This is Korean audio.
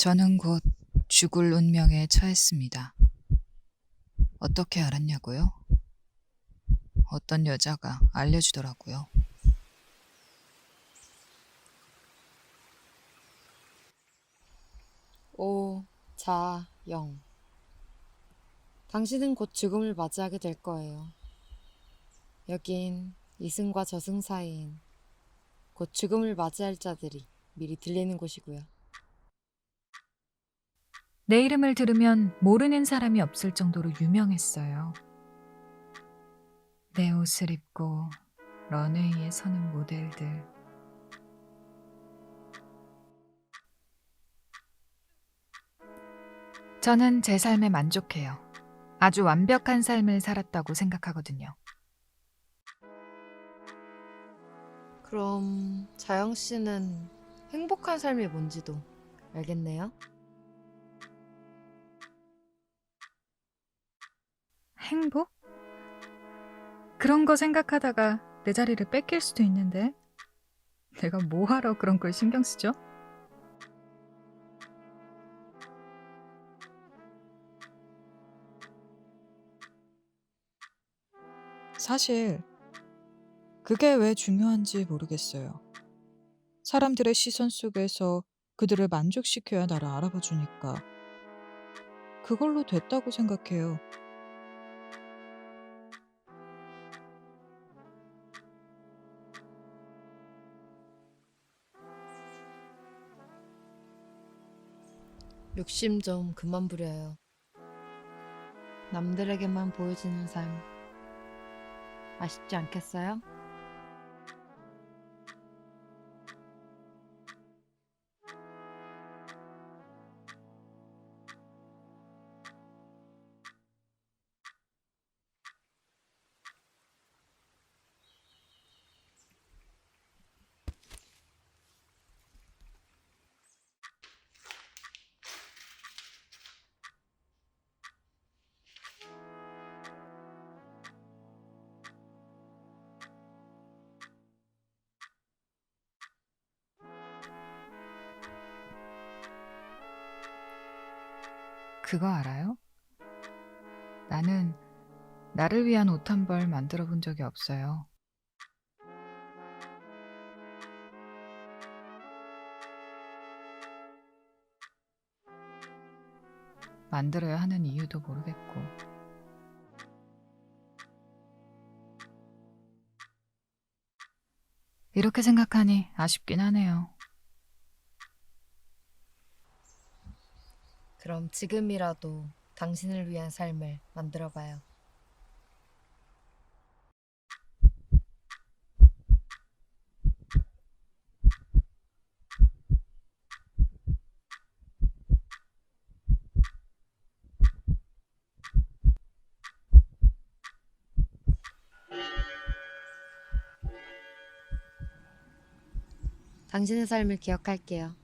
저는 곧 죽을 운명에 처했습니다. 어떻게 알았냐고요? 어떤 여자가 알려주더라고요. 오, 자, 영. 당신은 곧 죽음을 맞이하게 될 거예요. 여긴 이승과 저승 사이인 곧 죽음을 맞이할 자들이 미리 들리는 곳이고요. 내 이름을 들으면 모르는 사람이 없을 정도로 유명했어요. 내 옷을 입고 런웨이에 서는 모델들. 저는 제 삶에 만족해요. 아주 완벽한 삶을 살았다고 생각하거든요. 그럼 자영 씨는 행복한 삶이 뭔지도 알겠네요. 행복? 그런 거 생각하다가 내 자리를 뺏길 수도 있는데. 내가 뭐하러 그런 걸 신경 쓰죠? 사실 그게 왜 중요한지 모르겠어요. 사람들의 시선 속에서 그들을 만족시켜야 나를 알아봐 주니까 그걸로 됐다고 생각해요. 욕심 좀 그만 부려요. 남들에게만 보여지는 삶. 아쉽지 않겠어요? 그거 알아요? 나는 나를 위한 옷 한 벌 만들어 본 적이 없어요. 만들어야 하는 이유도 모르겠고. 이렇게 생각하니 아쉽긴 하네요. 그럼 지금이라도 당신을 위한 삶을 만들어봐요. 당신의 삶을 기억할게요.